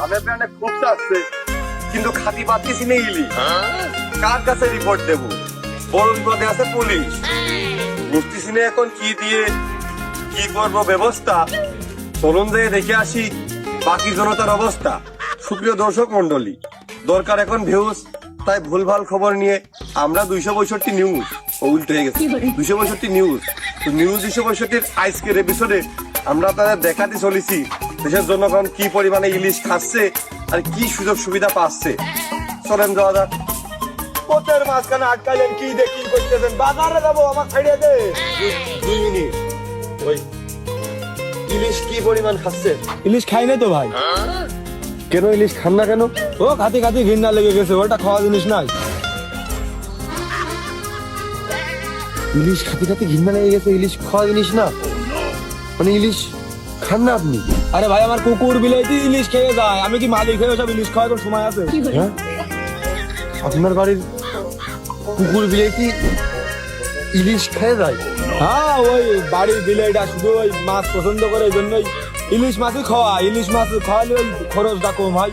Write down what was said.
দামে প্রাণে খুব কিন্তু খাতি কার কাছে রিপোর্ট দেব? আছে পুলিশ। এখন কি দিয়ে, কি করব ব্যবস্থা? চলুন যেয়ে দেখে আসি বাকি জনতার অবস্থা। সুপ্রিয় দর্শক মন্ডলী দরকার এখন ভিউজ তাই খবর নিয়ে আমরা দুইশো পঁয়ষট্টি নিউজ ও উল্টো হয়ে গেছে। দুইশো পঁয়ষট্টি নিউজ নিউজ দুইশো পঁয়ষট্টির আজকের এপিসোডে আমরা তাদের দেখাতে চলেছি। দেশের জনগণ কি পরিমাণে ইলিশ খাচ্ছে আর কি সুযোগ সুবিধা পাচ্ছে? চলেন যাওয়া যাক। পোতের মাঝখানে আটকালেন কি দেখি করতেছেন? বাজারে যাব আমার ছাড়িয়ে দে। দুই মিনিট। ওই ইলিশ কি পরিমাণ খাচ্ছে? ইলিশ খাই না তো ভাই। কেন ইলিশ খান না কেন? ও খাতি খাতি ঘৃণা লেগে গেছে ওটা খাওয়া জিনিস নাই। ইলিশ খাতে খাতে ঘিন্না লেগে গেছে ইলিশ খাওয়া জিনিস না। মানে ইলিশ খান না আপনি? আরে ভাই আমার কুকুর বিলাইতে ইলিশ খেয়ে যায়। আমি কি মালিক হয়ে সব ইলিশ খাওয়ার কোনো সময় আছে? হ্যাঁ? আপনার বাড়ির কুকুর বিলাইটি ইলিশ খেয়ে যায়? হ্যাঁ ওই বাড়ির বিলাইটা শুধু ওই মাছ পছন্দ করে এই জন্যই ইলিশ মাছই খাওয়া। ইলিশ মাছ খাওয়ালে ওই খরচটা কম হয়।